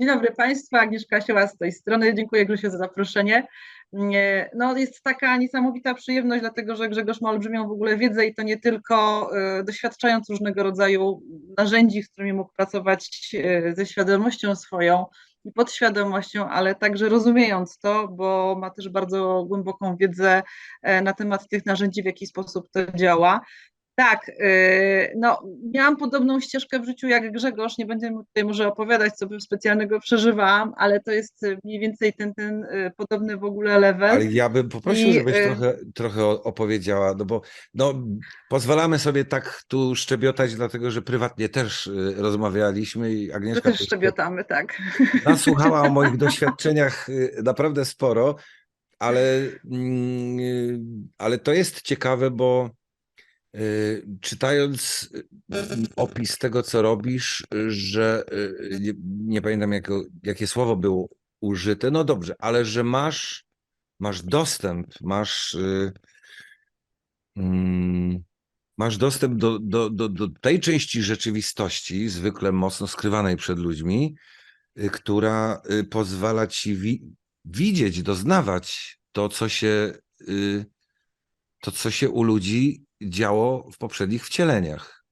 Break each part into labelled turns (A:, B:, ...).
A: Dzień dobry Państwu, Agnieszka Sieła z tej strony. Dziękuję Grzesiu za zaproszenie. Nie, No, jest taka niesamowita przyjemność, dlatego że Grzegorz ma olbrzymią w ogóle wiedzę i to nie tylko y, doświadczając różnego rodzaju narzędzi, z którymi mógł pracować y, ze świadomością swoją i podświadomością, ale także rozumiejąc to, bo ma też bardzo głęboką wiedzę e, na temat tych narzędzi, w jaki sposób to działa. Tak, yy, no miałam podobną ścieżkę w życiu jak Grzegorz, nie będę tutaj może opowiadać, co bym specjalnego przeżywałam, ale to jest mniej więcej ten, ten y, podobny w ogóle level.
B: Ale ja bym poprosił,
A: I,
B: żebyś
A: y-
B: trochę, trochę opowiedziała, no bo no, pozwalamy sobie tak tu szczebiotać, dlatego że prywatnie też y, rozmawialiśmy i Agnieszka
A: też szczebiotamy, tak.
B: nasłuchała o moich doświadczeniach y, naprawdę sporo, ale, mm, y, ale to jest ciekawe, bo y, czytając y, opis tego, co robisz, y, że y, nie, nie pamiętam jako, jakie słowo było użyte, no dobrze, ale że masz, masz dostęp, masz, y, mm, masz dostęp do, do, do, do tej części rzeczywistości, zwykle mocno skrywanej przed ludźmi, y, która y, pozwala ci wi- widzieć, doznawać to, co się, y, to, co się u ludzi działo w poprzednich wcieleniach.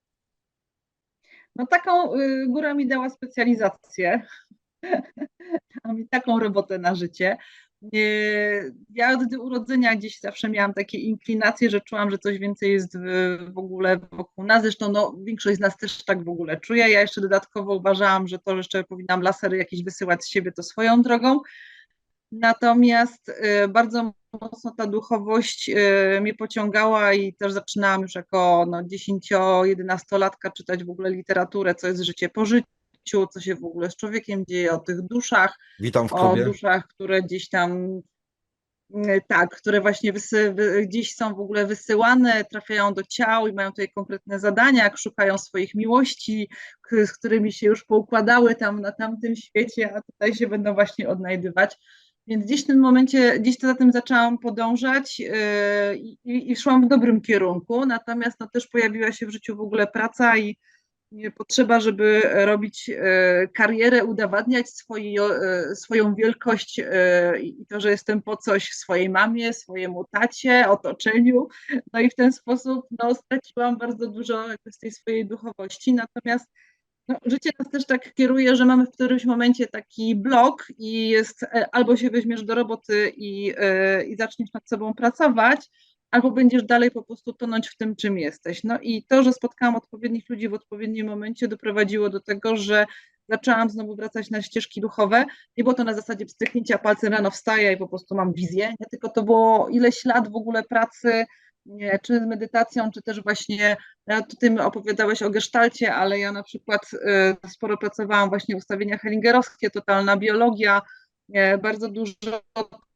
A: No taką y, góra mi dała specjalizację, mi taką robotę na życie. Y, Ja od urodzenia gdzieś zawsze miałam takie inklinacje, że czułam, że coś więcej jest w, ogóle wokół nas. Zresztą no, większość z nas też tak w ogóle czuje. Ja jeszcze dodatkowo uważałam, że to, jeszcze powinnam lasery jakieś wysyłać z siebie, to swoją drogą. Natomiast y, bardzo mocno ta duchowość y, mnie pociągała i też zaczynałam już jako no, 10-11-latka czytać w ogóle literaturę, co jest życie po życiu, co się w ogóle z człowiekiem dzieje, o tych duszach,
B: Witam w
A: o
B: klubie.
A: duszach, które gdzieś tam, y, tak, które właśnie wysy, wy, gdzieś są w ogóle wysyłane, trafiają do ciał i mają tutaj konkretne zadania, jak szukają swoich miłości, z którymi się już poukładały tam na tamtym świecie, a tutaj się będą właśnie odnajdywać. Więc gdzieś w tym momencie, gdzieś to za tym zaczęłam podążać yy, i, i szłam w dobrym kierunku, natomiast no, też pojawiła się w życiu w ogóle praca i potrzeba, żeby robić e, karierę, udowadniać swoi, e, swoją wielkość i to, że jestem po coś swojej mamie, swojemu tacie, otoczeniu. No i w ten sposób no, straciłam bardzo dużo z tej swojej duchowości. Natomiast no, życie nas też tak kieruje, że mamy w którymś momencie taki blok i jest e, albo się weźmiesz do roboty i, e, i zaczniesz nad sobą pracować, albo będziesz dalej po prostu tonąć w tym, czym jesteś. No i to, że spotkałam odpowiednich ludzi w odpowiednim momencie, doprowadziło do tego, że zaczęłam znowu wracać na ścieżki duchowe. Nie było to na zasadzie pstryknięcia palcem rano wstaję i po prostu mam wizję, nie? tylko to było ileś lat w ogóle pracy, czy z medytacją, czy też właśnie, ja, ty mi opowiadałeś o gestalcie, ale ja na przykład y, sporo pracowałam właśnie ustawienia hellingerowskie, totalna biologia, e, bardzo dużo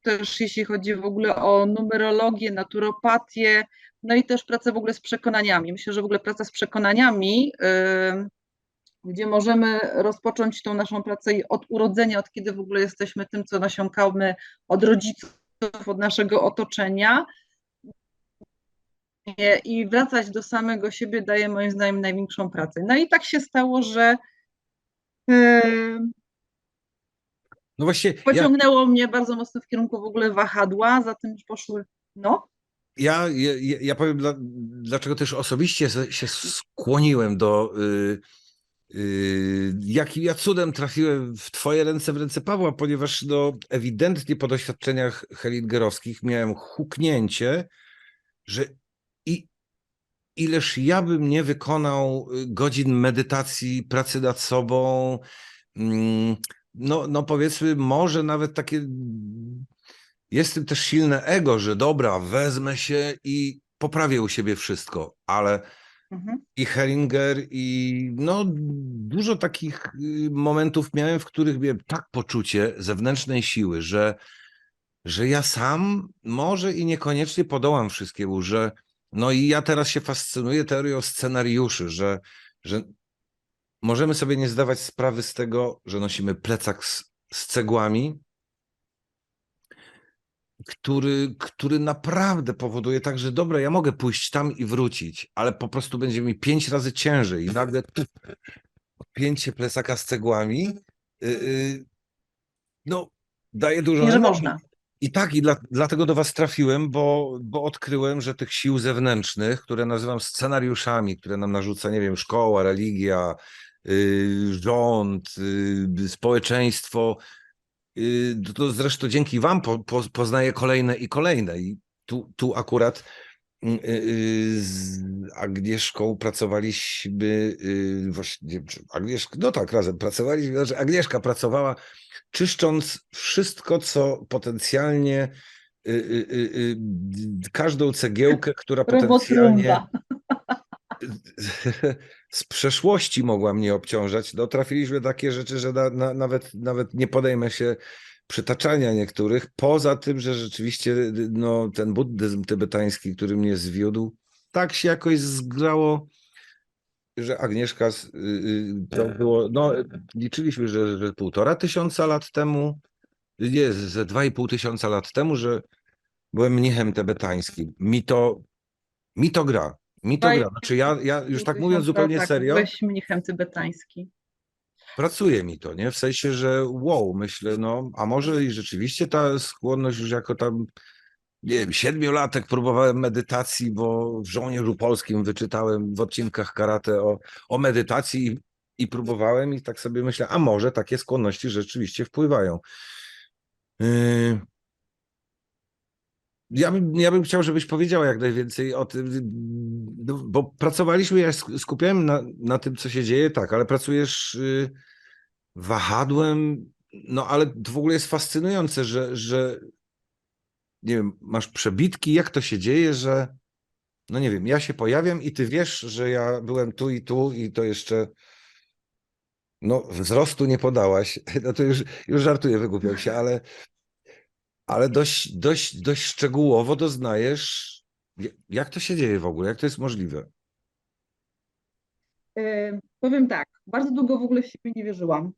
A: też jeśli chodzi w ogóle o numerologię, naturopatię, no i też pracę w ogóle z przekonaniami. Myślę, że w ogóle praca z przekonaniami, gdzie możemy rozpocząć tą naszą pracę od urodzenia, od kiedy w ogóle jesteśmy tym, co nasiąkamy od rodziców, od naszego otoczenia, i wracać do samego siebie daje moim zdaniem największą pracę. No i tak się stało, że y,
B: No właśnie, ja,
A: pociągnęło mnie bardzo mocno w kierunku w ogóle wahadła, za tym poszły, no,
B: ja, ja, ja powiem, dla, dlaczego też osobiście się skłoniłem do. Y, y, jakim ja cudem trafiłem w Twoje ręce, w ręce Pawła, ponieważ no, ewidentnie po doświadczeniach hellingerowskich miałem huknięcie, że ileż ja bym nie wykonał y, godzin medytacji, pracy nad sobą, mm, no, no powiedzmy, może nawet takie. Jest w tym też silne ego, że dobra, wezmę się i poprawię u siebie wszystko, ale
A: mhm.
B: i Heringer, i no dużo takich y, momentów miałem, w których miałem tak poczucie zewnętrznej siły, że, że ja sam może i niekoniecznie podołam wszystkiemu, że no i ja teraz się fascynuję teorią scenariuszy, że, że możemy sobie nie zdawać sprawy z tego, że nosimy plecak z, z cegłami, który, który naprawdę powoduje tak, że dobra, ja mogę pójść tam i wrócić, ale po prostu będzie mi pięć razy ciężej i nagle odpięcie plecaka z cegłami y, y, no, daje dużo
A: Nie, że można.
B: I tak, i dla, dlatego do was trafiłem, bo, bo odkryłem, że tych sił zewnętrznych, które nazywam scenariuszami, które nam narzuca, nie wiem, szkoła, religia, y, rząd, y, społeczeństwo, y, to- zresztą dzięki wam po, po, poznaję kolejne i kolejne. I tu, tu akurat z Agnieszką pracowaliśmy, y, właśnie, Agnieszka, no tak, razem pracowaliśmy, znaczy Agnieszka pracowała czyszcząc wszystko, co potencjalnie, y, y, y, y, każdą cegiełkę, która potencjalnie z przeszłości mogła mnie obciążać. No, trafiliśmy takie rzeczy, że na, na, nawet, nawet nie podejmę się przytaczania niektórych, poza tym, że rzeczywiście no, ten buddyzm tybetański, który mnie zwiódł, tak się jakoś zgrało, że Agnieszka, y, y, to było, no liczyliśmy, że, że półtora tysiąca lat temu, nie, ze dwa i pół tysiąca lat temu, że byłem mnichem tybetańskim. Mi to, mi to gra. Mi to gra. Znaczy ja, ja już tak mówiąc zupełnie
A: tak,
B: serio,
A: Byłeś mnichem tybetański.
B: Pracuje mi to, nie? W sensie, że wow, myślę, no, a może i rzeczywiście ta skłonność już jako tam, nie wiem, siedmiolatek próbowałem medytacji, bo w żołnierzu polskim wyczytałem w odcinkach karate o, o medytacji i, i próbowałem i tak sobie myślę, a może takie skłonności rzeczywiście wpływają. Yy... Ja bym, ja bym chciał, żebyś powiedziała jak najwięcej o tym, no, bo pracowaliśmy, ja sk- skupiałem na, na tym, co się dzieje, tak, ale pracujesz y, wahadłem, no ale to w ogóle jest fascynujące, że, że nie wiem, masz przebitki, jak to się dzieje, że no nie wiem, ja się pojawiam i ty wiesz, że ja byłem tu i tu i to jeszcze no wzrostu nie podałaś, no to już, już żartuję, wygłupiam się, ale ale dość, dość, dość szczegółowo doznajesz, ja- jak to się dzieje w ogóle, jak to jest możliwe.
A: E, Powiem tak, bardzo długo w ogóle w siebie nie wierzyłam.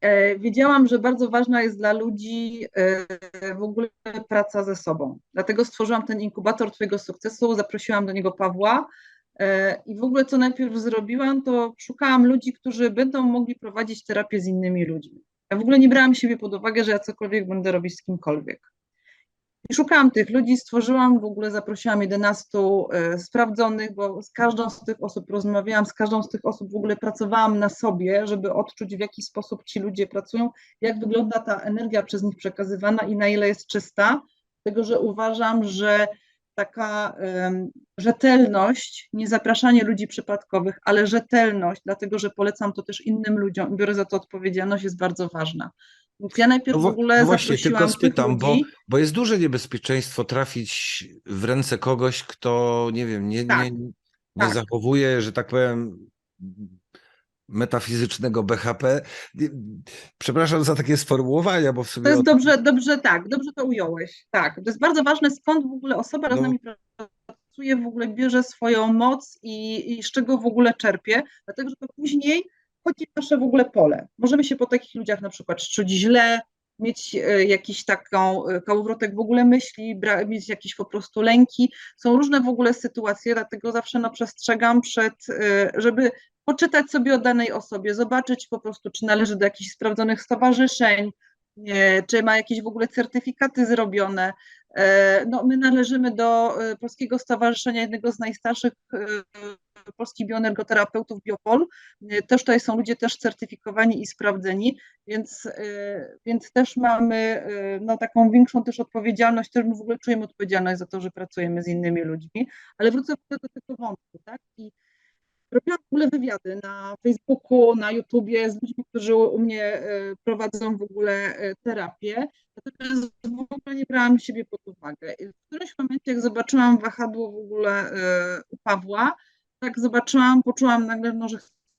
A: E, Wiedziałam, że bardzo ważna jest dla ludzi e, w ogóle praca ze sobą. Dlatego stworzyłam ten inkubator Twojego sukcesu, zaprosiłam do niego Pawła i w ogóle co najpierw zrobiłam, to szukałam ludzi, którzy będą mogli prowadzić terapię z innymi ludźmi. Ja w ogóle nie brałam siebie pod uwagę, że ja cokolwiek będę robić z kimkolwiek. I szukałam tych ludzi, stworzyłam, w ogóle zaprosiłam 11 e, sprawdzonych, bo z każdą z tych osób rozmawiałam, z każdą z tych osób w ogóle pracowałam na sobie, żeby odczuć, w jaki sposób ci ludzie pracują, jak wygląda ta energia przez nich przekazywana i na ile jest czysta. Dlatego, że uważam, że taka rzetelność, nie zapraszanie ludzi przypadkowych, ale rzetelność, dlatego że polecam to też innym ludziom i biorę za to odpowiedzialność, jest bardzo ważna. Więc ja najpierw
B: No
A: w ogóle
B: no właśnie, tylko spytam, bo, bo jest duże niebezpieczeństwo trafić w ręce kogoś, kto, nie wiem, nie,
A: Tak,
B: nie, nie
A: tak.
B: zachowuje, że tak powiem, metafizycznego BHP. Przepraszam za takie sformułowania, bo w sumie
A: To jest dobrze, dobrze, tak, dobrze to ująłeś. Tak, to jest bardzo ważne, skąd w ogóle osoba, która z
B: No.
A: nami pracuje, w ogóle bierze swoją moc i, i z czego w ogóle czerpie, dlatego że to później chodzi nasze w ogóle pole. Możemy się po takich ludziach na przykład czuć źle, mieć e, jakiś taką e, kołowrotek w ogóle myśli, mieć jakieś po prostu lęki. Są różne w ogóle sytuacje, dlatego zawsze no, przestrzegam przed, e, żeby poczytać sobie o danej osobie, zobaczyć po prostu, czy należy do jakichś sprawdzonych stowarzyszeń, czy ma jakieś w ogóle certyfikaty zrobione. E, No, my należymy do e, Polskiego Stowarzyszenia, jednego z najstarszych e, polskich bioenergoterapeutów Biopol. E, Też tutaj są ludzie też certyfikowani i sprawdzeni, więc, e, więc też mamy e, no, taką większą też odpowiedzialność, też my w ogóle czujemy odpowiedzialność za to, że pracujemy z innymi ludźmi. Ale wrócę do tego wątku, tak? I Robiłam w ogóle wywiady na Facebooku, na YouTubie z ludźmi, którzy u mnie e, prowadzą w ogóle e, terapię, natomiast w ogóle nie brałam siebie pod uwagę. I w którymś momencie, jak zobaczyłam wahadło w ogóle e, u Pawła, tak zobaczyłam, poczułam nagle, no, że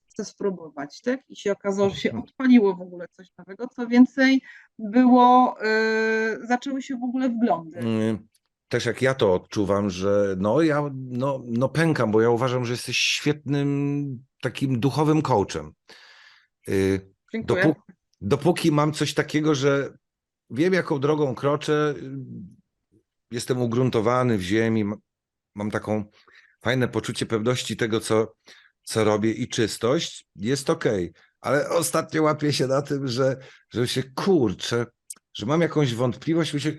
A: chcę spróbować, tak? I się okazało, że się odpaliło w ogóle coś nowego. Co więcej, było, e, zaczęły się w ogóle wglądy.
B: Mm, też jak ja to odczuwam, że no ja no, no pękam, bo ja uważam, że jesteś świetnym takim duchowym coachem. Y,
A: Dziękuję.
B: Dopó- dopóki mam coś takiego, że wiem, jaką drogą kroczę, jestem ugruntowany w ziemi, ma- mam taką fajne poczucie pewności tego, co, co robię i czystość, jest okej. Ale ostatnio łapię się na tym, że, że się kurczę, że mam jakąś wątpliwość, myślę,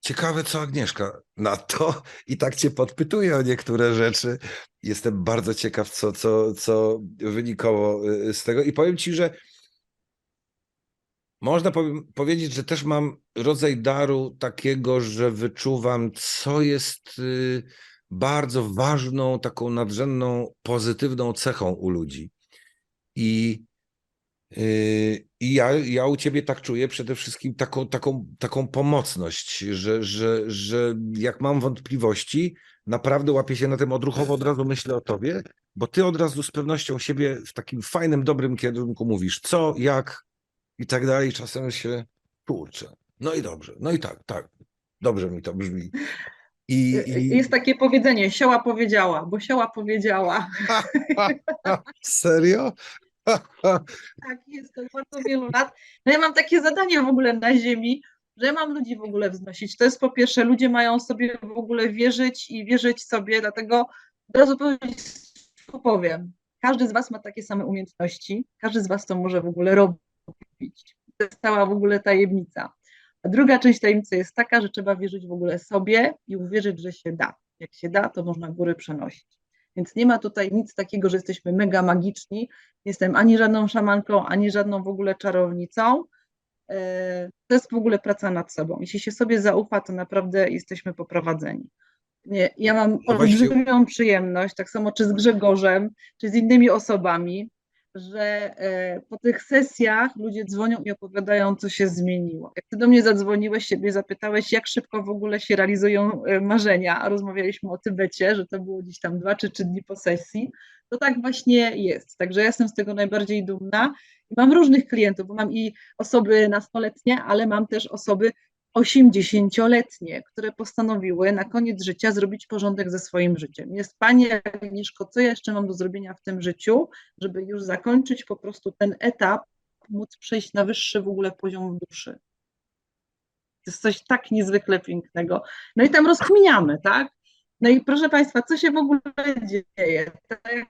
B: ciekawe co Agnieszka na to i tak cię podpytuję o niektóre rzeczy. Jestem bardzo ciekaw, co, co, co wynikało y, z tego i powiem ci, że można powiedzieć, że też mam rodzaj daru takiego, że wyczuwam, co jest y, bardzo ważną, taką nadrzędną, pozytywną cechą u ludzi. I, i ja, ja u ciebie tak czuję przede wszystkim taką, taką, taką pomocność, że, że, że jak mam wątpliwości, naprawdę łapię się na tym odruchowo, od razu myślę o tobie, bo ty od razu z pewnością siebie w takim fajnym, dobrym kierunku mówisz, co, jak i tak dalej. Czasem się kurczę. No i dobrze, no i tak, tak. Dobrze mi to brzmi. I, i...
A: Jest takie powiedzenie, sioła powiedziała, bo sioła powiedziała.
B: Serio?
A: Tak, jest to bardzo wielu lat. No ja mam takie zadanie w ogóle na ziemi, że ja mam ludzi w ogóle wznosić. To jest po pierwsze, ludzie mają sobie w ogóle wierzyć i wierzyć sobie, dlatego od razu powiem, każdy z was ma takie same umiejętności, każdy z was to może w ogóle robić. To jest cała w ogóle tajemnica. A druga część tajemnicy jest taka, że trzeba wierzyć w ogóle sobie i uwierzyć, że się da. Jak się da, to można góry przenosić. Więc nie ma tutaj nic takiego, że jesteśmy mega magiczni. Nie jestem ani żadną szamanką, ani żadną w ogóle czarownicą. To jest w ogóle praca nad sobą. Jeśli się sobie zaufa, to naprawdę jesteśmy poprowadzeni. Nie, ja mam olbrzymią przyjemność, tak samo czy z Grzegorzem, czy z innymi osobami, że e, po tych sesjach ludzie dzwonią i opowiadają, co się zmieniło. Jak ty do mnie zadzwoniłeś, siebie zapytałeś, jak szybko w ogóle się realizują e, marzenia, a rozmawialiśmy o Tybecie, że to było gdzieś tam dwa czy trzy dni po sesji, to tak właśnie jest. Także ja jestem z tego najbardziej dumna. Mam różnych klientów, bo mam i osoby nastoletnie, ale mam też osoby 80-letnie, które postanowiły na koniec życia zrobić porządek ze swoim życiem. Jest Panie Agnieszko, co ja jeszcze mam do zrobienia w tym życiu, żeby już zakończyć po prostu ten etap, móc przejść na wyższy w ogóle poziom duszy. To jest coś tak niezwykle pięknego. No i tam rozkminiamy, tak? No i proszę Państwa, co się w ogóle dzieje? Tak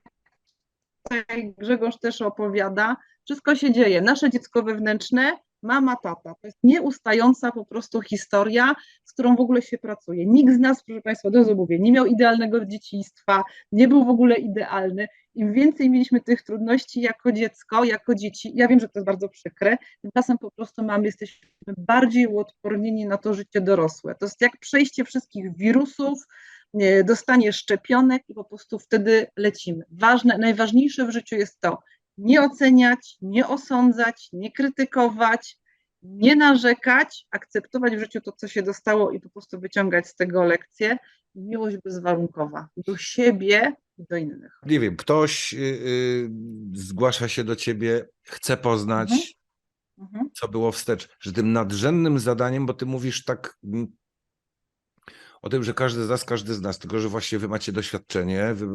A: Grzegorz też opowiada, wszystko się dzieje. Nasze dziecko wewnętrzne, mama, tata. To jest nieustająca po prostu historia, z którą w ogóle się pracuje. Nikt z nas, proszę Państwa, razu mówię, nie miał idealnego dzieciństwa, nie był w ogóle idealny. Im więcej mieliśmy tych trudności jako dziecko, jako dzieci, ja wiem, że to jest bardzo przykre, tymczasem po prostu mamy, jesteśmy bardziej uodpornieni na to życie dorosłe. To jest jak przejście wszystkich wirusów, nie, dostanie szczepionek i po prostu wtedy lecimy. Ważne, najważniejsze w życiu jest to, nie oceniać, nie osądzać, nie krytykować, nie narzekać, akceptować w życiu to, co się dostało i po prostu wyciągać z tego lekcje. Miłość bezwarunkowa do siebie i do innych.
B: Nie wiem, ktoś y, y, zgłasza się do ciebie, chce poznać,
A: Mhm. Mhm.
B: co było wstecz, że tym nadrzędnym zadaniem, bo ty mówisz tak o tym, że każdy z nas, każdy z nas, tylko że właśnie wy macie doświadczenie, wy,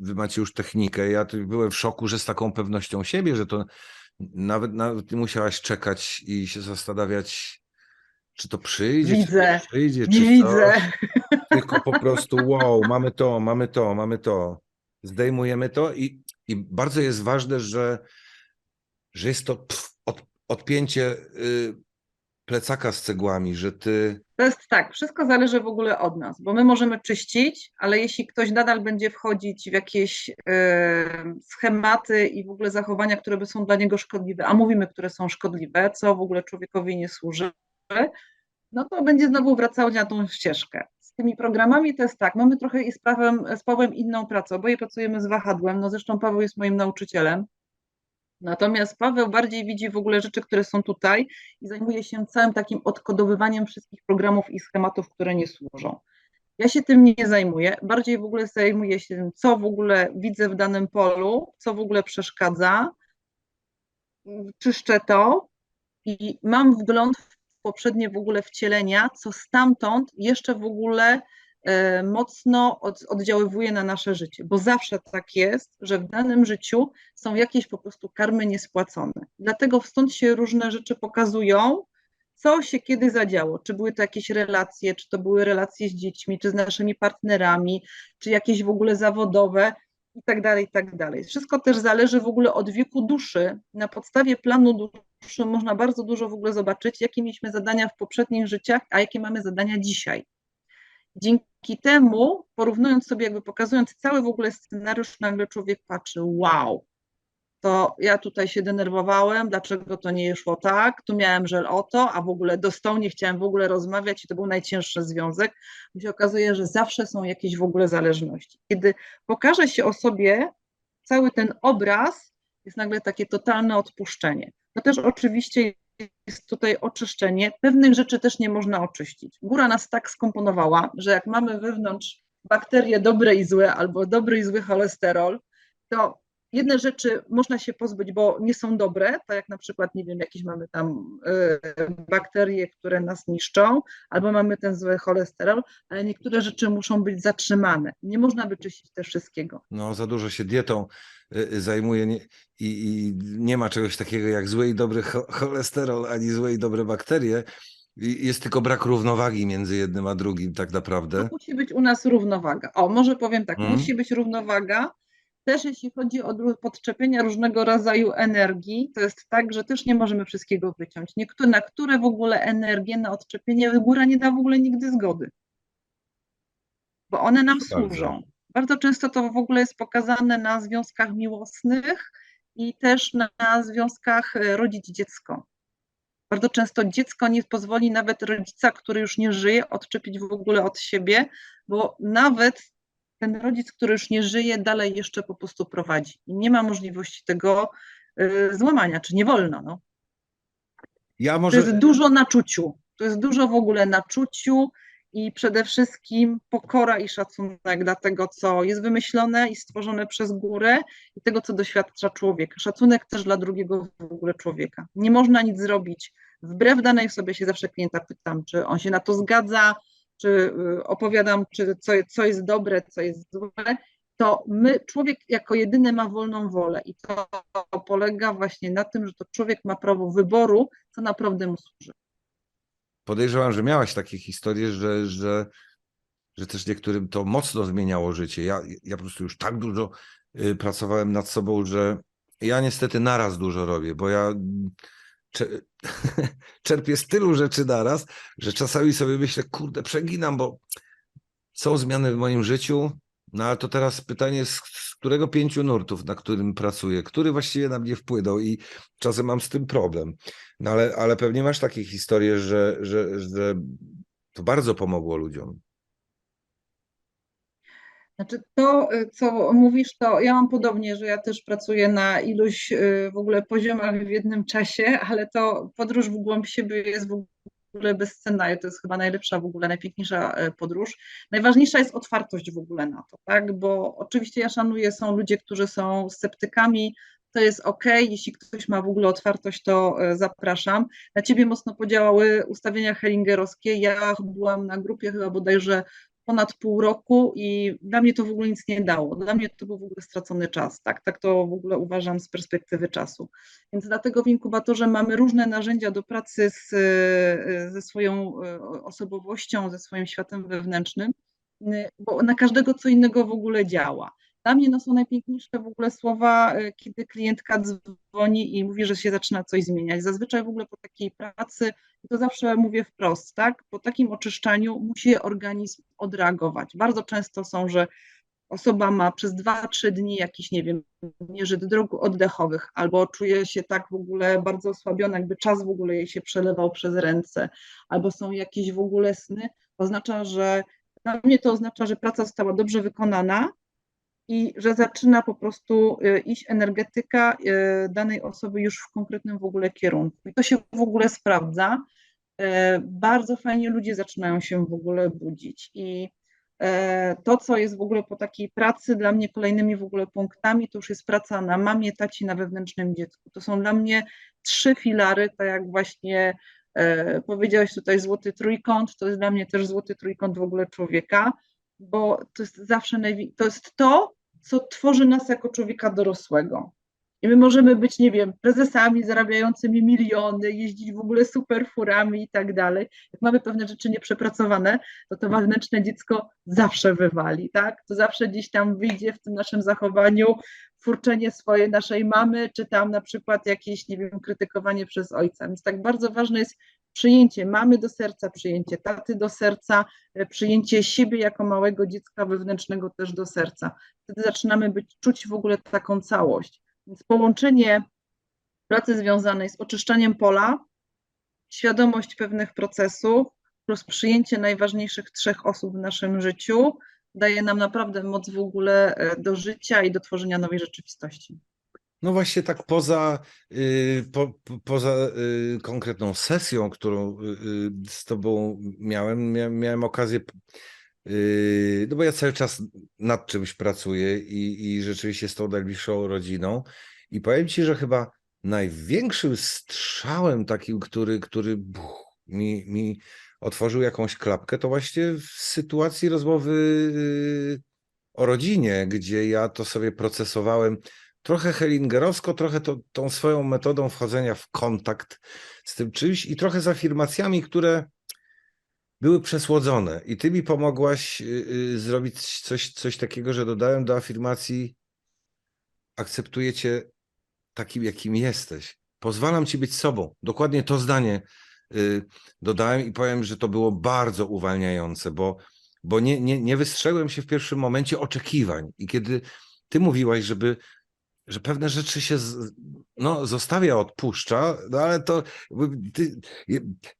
B: wy macie już technikę. Ja byłem w szoku, że z taką pewnością siebie, że to nawet, nawet musiałaś czekać i się zastanawiać, czy to przyjdzie, czy
A: Widzę.
B: nie przyjdzie,
A: Nie
B: czy
A: widzę.
B: Co, tylko po prostu wow, mamy to, mamy to, mamy to. Zdejmujemy to i, i bardzo jest ważne, że, że jest to pff, od, odpięcie y, plecaka z cegłami, że ty
A: To jest tak, wszystko zależy w ogóle od nas, bo my możemy czyścić, ale jeśli ktoś nadal będzie wchodzić w jakieś e, schematy i w ogóle zachowania, które są dla niego szkodliwe, a mówimy, które są szkodliwe, co w ogóle człowiekowi nie służy, no to będzie znowu wracał na tą ścieżkę. Z tymi programami to jest tak, mamy trochę i z, Pawłem, z Pawłem inną pracę, oboje pracujemy z wahadłem, no zresztą Paweł jest moim nauczycielem, Natomiast Paweł bardziej widzi w ogóle rzeczy, które są tutaj i zajmuje się całym takim odkodowywaniem wszystkich programów i schematów, które nie służą. Ja się tym nie zajmuję, bardziej w ogóle zajmuję się tym, co w ogóle widzę w danym polu, co w ogóle przeszkadza, czyszczę to i mam wgląd w poprzednie w ogóle wcielenia, co stamtąd jeszcze w ogóle mocno od, oddziaływuje na nasze życie, bo zawsze tak jest, że w danym życiu są jakieś po prostu karmy niespłacone. Dlatego stąd się różne rzeczy pokazują, co się kiedy zadziało. Czy były to jakieś relacje, czy to były relacje z dziećmi, czy z naszymi partnerami, czy jakieś w ogóle zawodowe. i tak dalej, i tak dalej. Wszystko też zależy w ogóle od wieku duszy. Na podstawie planu duszy można bardzo dużo w ogóle zobaczyć, jakie mieliśmy zadania w poprzednich życiach, a jakie mamy zadania dzisiaj. Dzięki temu, porównując sobie, jakby pokazując cały w ogóle scenariusz, nagle człowiek patrzy, wow, to ja tutaj się denerwowałem, dlaczego to nie szło tak, tu miałem żel o to, a w ogóle do stołu nie chciałem w ogóle rozmawiać i to był najcięższy związek. I się okazuje, że zawsze są jakieś w ogóle zależności. Kiedy pokaże się o sobie cały ten obraz, jest nagle takie totalne odpuszczenie. No też oczywiście jest tutaj oczyszczenie. Pewnych rzeczy też nie można oczyścić. Góra nas tak skomponowała, że jak mamy wewnątrz bakterie dobre i złe, albo dobry i zły cholesterol, to jedne rzeczy można się pozbyć, bo nie są dobre, tak jak na przykład, nie wiem, jakieś mamy tam y, bakterie, które nas niszczą, albo mamy ten zły cholesterol, ale niektóre rzeczy muszą być zatrzymane. Nie można wyczyścić też wszystkiego.
B: No, za dużo się dietą y, y, zajmuje nie, i, i nie ma czegoś takiego jak zły i dobry cho- cholesterol, ani złe i dobre bakterie. Jest tylko brak równowagi między jednym a drugim, tak naprawdę.
A: Musi być u nas równowaga. O, może powiem tak,
B: Mhm.
A: musi być równowaga. Też jeśli chodzi o podczepienia różnego rodzaju energii, to jest tak, że też nie możemy wszystkiego wyciąć. Niektóre, na które w ogóle energie, na odczepienie góra nie da w ogóle nigdy zgody. Bo one nam
B: Bardzo.
A: służą. Bardzo często to w ogóle jest pokazane na związkach miłosnych i też na, na związkach e, rodzic-dziecko. Bardzo często dziecko nie pozwoli nawet rodzica, który już nie żyje, odczepić w ogóle od siebie, bo nawet ten rodzic, który już nie żyje, dalej jeszcze po prostu prowadzi. I nie ma możliwości tego y, złamania, czy nie wolno. No.
B: Ja
A: To
B: może.
A: jest dużo na czuciu. To jest dużo w ogóle na czuciu i przede wszystkim pokora i szacunek dla tego, co jest wymyślone i stworzone przez górę i tego, co doświadcza człowiek. Szacunek też dla drugiego w ogóle człowieka. Nie można nic zrobić wbrew danej sobie się zawsze klienta pytam, czy on się na to zgadza, czy y, opowiadam, czy co, co jest dobre, co jest złe, to my, człowiek jako jedyny ma wolną wolę i to polega właśnie na tym, że to człowiek ma prawo wyboru, co naprawdę mu służy.
B: Podejrzewam, że miałaś takie historie, że, że, że też niektórym to mocno zmieniało życie. Ja, ja po prostu już tak dużo y, pracowałem nad sobą, że ja niestety naraz dużo robię, bo ja czerpię z tylu rzeczy naraz, że czasami sobie myślę, kurde, przeginam, bo są zmiany w moim życiu, no ale to teraz pytanie, z, którego pięciu nurtów, na którym pracuję, który właściwie na mnie wpłynął i czasem mam z tym problem. No ale, ale pewnie masz takie historie, że, że, że to bardzo pomogło ludziom.
A: Znaczy to, y, co mówisz, to ja mam podobnie, że ja też pracuję na iluś y, w ogóle poziomach w jednym czasie, ale to podróż w głąb siebie jest w ogóle bezcenna i to jest chyba najlepsza w ogóle, najpiękniejsza y, podróż. Najważniejsza jest otwartość w ogóle na to, tak? Bo oczywiście ja szanuję, są ludzie, którzy są sceptykami, to jest ok, jeśli ktoś ma w ogóle otwartość, to zapraszam. Na ciebie mocno podziałały ustawienia hellingerowskie. Ja byłam na grupie chyba bodajże ponad pół roku i dla mnie to w ogóle nic nie dało. Dla mnie to był w ogóle stracony czas. Tak, tak to w ogóle uważam z perspektywy czasu. Więc dlatego w inkubatorze mamy różne narzędzia do pracy z, ze swoją e, osobowością, ze swoim światem wewnętrznym, y, bo na każdego co innego w ogóle działa. Dla mnie no, są najpiękniejsze w ogóle słowa, e, kiedy klientka dzwoni i mówi, że się zaczyna coś zmieniać. Zazwyczaj w ogóle po takiej pracy i to zawsze mówię wprost, tak? Po takim oczyszczaniu musi organizm odreagować. Bardzo często są, że osoba ma przez 2-3 dni jakiś, nie wiem, nieżyt dróg oddechowych, albo czuje się tak w ogóle bardzo osłabiona, jakby czas w ogóle jej się przelewał przez ręce, albo są jakieś w ogóle sny. Oznacza, że dla mnie to oznacza, że praca została dobrze wykonana i że zaczyna po prostu y, iść energetyka y, danej osoby już w konkretnym w ogóle kierunku. I to się w ogóle sprawdza. E, Bardzo fajnie ludzie zaczynają się w ogóle budzić. I to, co jest w ogóle po takiej pracy, dla mnie kolejnymi w ogóle punktami, to już jest praca na mamie, taci, na wewnętrznym dziecku. To są dla mnie trzy filary, tak jak właśnie powiedziałeś tutaj złoty trójkąt, to jest dla mnie też złoty trójkąt w ogóle człowieka, bo to jest zawsze to jest to, co tworzy nas jako człowieka dorosłego. I my możemy być, nie wiem, prezesami zarabiającymi miliony, jeździć w ogóle super furami i tak dalej. Jak mamy pewne rzeczy nieprzepracowane, to to wewnętrzne dziecko zawsze wywali, tak? To zawsze gdzieś tam wyjdzie w tym naszym zachowaniu furczenie swojej naszej mamy, czy tam na przykład jakieś, nie wiem, krytykowanie przez ojca. Więc tak bardzo ważne jest przyjęcie mamy do serca, przyjęcie taty do serca, e, przyjęcie siebie jako małego dziecka wewnętrznego też do serca. Wtedy zaczynamy być, czuć w ogóle taką całość. Więc połączenie pracy związanej z oczyszczaniem pola, świadomość pewnych procesów plus przyjęcie najważniejszych trzech osób w naszym życiu daje nam naprawdę moc w ogóle e, do życia i do tworzenia nowej rzeczywistości.
B: No właśnie tak poza, y, po, po, poza y, konkretną sesją, którą y, z tobą miałem, mia, miałem okazję, no bo ja cały czas nad czymś pracuję i, i rzeczywiście z tą najbliższą rodziną. I powiem ci, że chyba największym strzałem takim, który, który buch, mi, mi otworzył jakąś klapkę, to właśnie w sytuacji rozmowy o rodzinie, gdzie ja to sobie procesowałem trochę hellingerowsko, trochę to, tą swoją metodą wchodzenia w kontakt z tym czymś i trochę z afirmacjami, które były przesłodzone. I ty mi pomogłaś y, y, zrobić coś, coś takiego, że dodałem do afirmacji akceptuję cię takim, jakim jesteś. Pozwalam ci być sobą. Dokładnie to zdanie y, dodałem i powiem, że to było bardzo uwalniające, bo, bo nie, nie, nie wystrzegłem się w pierwszym momencie oczekiwań. I kiedy ty mówiłaś, żeby że pewne rzeczy się z, no, zostawia, odpuszcza, no ale to ty,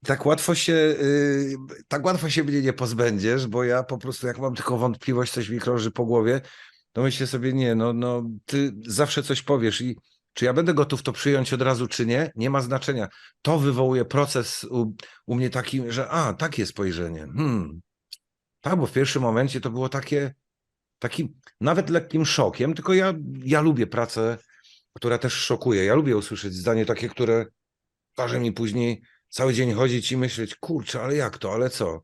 B: tak łatwo się y, tak łatwo się mnie nie pozbędziesz, bo ja po prostu jak mam tylko wątpliwość, coś mi krąży po głowie, to myślę sobie, nie, no, no ty zawsze coś powiesz i czy ja będę gotów to przyjąć od razu, czy nie, nie ma znaczenia. To wywołuje proces u, u mnie taki, że a, takie spojrzenie. Hmm. Tak, bo w pierwszym momencie to było takie, takim nawet lekkim szokiem, tylko ja, ja lubię pracę, która też szokuje. Ja lubię usłyszeć zdanie takie, które każe mi później cały dzień chodzić i myśleć, kurczę, ale jak to, ale co?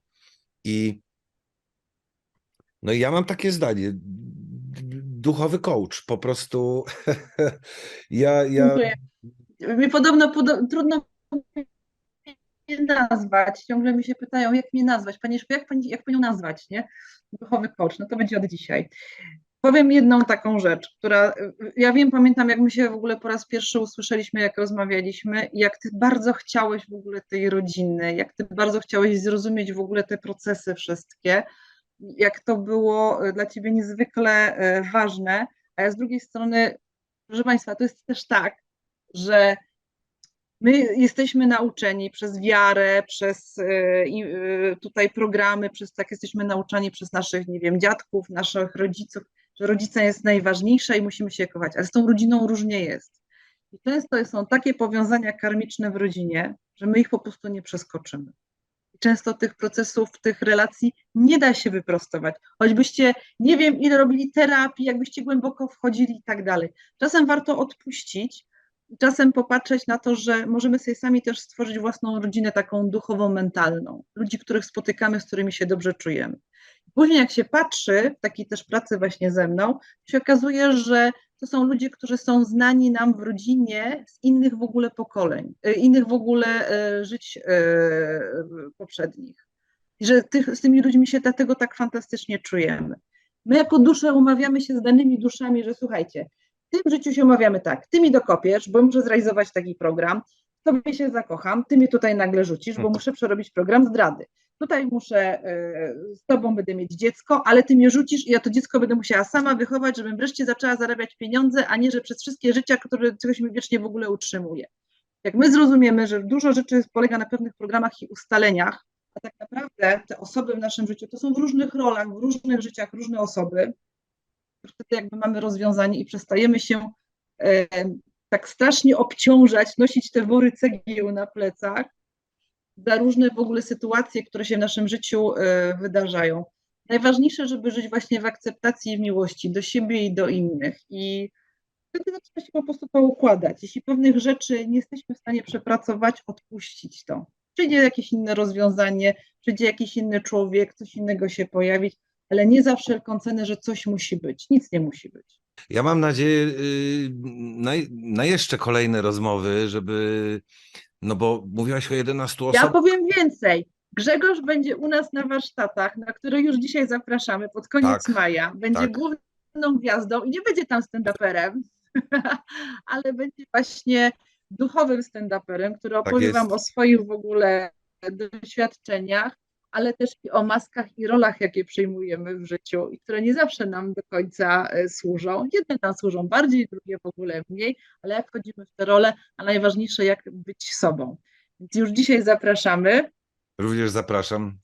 B: I no i ja mam takie zdanie, duchowy coach, po prostu ja, ja...
A: Mi podobno, podo trudno nazwać. Ciągle mi się pytają, jak mnie nazwać. Panie, jak, pani, jak panią nazwać, nie? Duchowy coach, no to będzie od dzisiaj. Powiem jedną taką rzecz, która, ja wiem, pamiętam, jak my się w ogóle po raz pierwszy usłyszeliśmy, jak rozmawialiśmy, jak ty bardzo chciałeś w ogóle tej rodziny, jak ty bardzo chciałeś zrozumieć w ogóle te procesy wszystkie, jak to było dla ciebie niezwykle e, ważne, a ja z drugiej strony, proszę Państwa, to jest też tak, że My jesteśmy nauczeni przez wiarę, przez e, e, tutaj programy, przez tak jesteśmy nauczani przez naszych, nie wiem, dziadków, naszych rodziców, że rodzica jest najważniejsza i musimy się kochać, ale z tą rodziną różnie jest. I często są takie powiązania karmiczne w rodzinie, że my ich po prostu nie przeskoczymy. Często tych procesów, tych relacji nie da się wyprostować. Choćbyście nie wiem, ile robili terapii, jakbyście głęboko wchodzili i tak dalej. Czasem warto odpuścić, czasem popatrzeć na to, że możemy sobie sami też stworzyć własną rodzinę taką duchową, mentalną. Ludzi, których spotykamy, z którymi się dobrze czujemy. Później jak się patrzy, w takiej też pracy właśnie ze mną, się okazuje, że to są ludzie, którzy są znani nam w rodzinie z innych w ogóle pokoleń, e, innych w ogóle e, żyć e, poprzednich. I że tych, z tymi ludźmi się dlatego tak fantastycznie czujemy. My jako dusze umawiamy się z danymi duszami, że słuchajcie, w tym życiu się umawiamy tak, ty mi dokopiesz, bo muszę zrealizować taki program, tobie się zakocham, ty mnie tutaj nagle rzucisz, bo muszę przerobić program zdrady. Tutaj muszę, y, z tobą będę mieć dziecko, ale ty mnie rzucisz i ja to dziecko będę musiała sama wychować, żebym wreszcie zaczęła zarabiać pieniądze, a nie, że przez wszystkie życia, które coś mi wiecznie w ogóle utrzymuje. Jak my zrozumiemy, że dużo rzeczy polega na pewnych programach i ustaleniach, a tak naprawdę te osoby w naszym życiu to są w różnych rolach, w różnych życiach różne osoby, wtedy jakby mamy rozwiązanie i przestajemy się e, tak strasznie obciążać, nosić te wory cegieł na plecach za różne w ogóle sytuacje, które się w naszym życiu e, wydarzają. Najważniejsze, żeby żyć właśnie w akceptacji i w miłości do siebie i do innych. I wtedy zaczyna się po prostu to układać. Jeśli pewnych rzeczy nie jesteśmy w stanie przepracować, odpuścić to. Przyjdzie jakieś inne rozwiązanie, przyjdzie jakiś inny człowiek, coś innego się pojawić, ale nie za wszelką cenę, że coś musi być. Nic nie musi być.
B: Ja mam nadzieję y, na, na jeszcze kolejne rozmowy, żeby. No bo mówiłaś o 11
A: Ja
B: osobach.
A: powiem więcej. Grzegorz będzie u nas na warsztatach, na które już dzisiaj zapraszamy pod koniec
B: Tak,
A: maja. Będzie
B: tak.
A: główną gwiazdą i nie będzie tam stand-uperem, ale będzie właśnie duchowym stand-uperem, który opowie
B: jest.
A: Wam o swoich w ogóle doświadczeniach, ale też i o maskach i rolach, jakie przyjmujemy w życiu i które nie zawsze nam do końca e, służą. Jedne nam służą bardziej, drugie w ogóle mniej, ale jak wchodzimy w te role, a najważniejsze, jak być sobą. Więc już dzisiaj zapraszamy
B: Również zapraszam.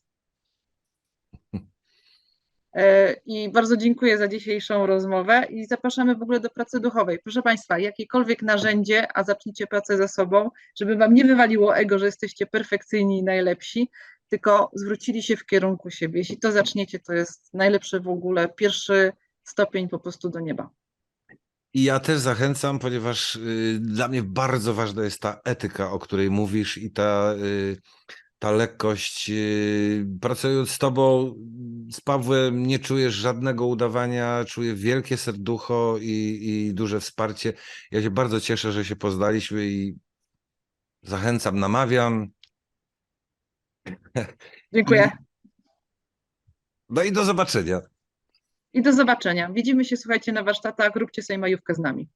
A: e, i bardzo dziękuję za dzisiejszą rozmowę i zapraszamy w ogóle do pracy duchowej. Proszę Państwa, jakiekolwiek narzędzie, a zacznijcie pracę ze sobą, żeby Wam nie wywaliło ego, że jesteście perfekcyjni i najlepsi, tylko zwrócili się w kierunku siebie. Jeśli to zaczniecie, to jest najlepszy w ogóle pierwszy stopień po prostu do nieba.
B: I ja też zachęcam, ponieważ y, dla mnie bardzo ważna jest ta etyka, o której mówisz, i ta, y, ta lekkość. Y, pracując z tobą, z Pawłem, nie czujesz żadnego udawania, czuję wielkie serducho i, i duże wsparcie. Ja się bardzo cieszę, że się poznaliśmy i zachęcam, namawiam.
A: Dziękuję
B: No i do zobaczenia.
A: i do zobaczenia. Widzimy się, słuchajcie, na warsztatach. Róbcie sobie majówkę z nami.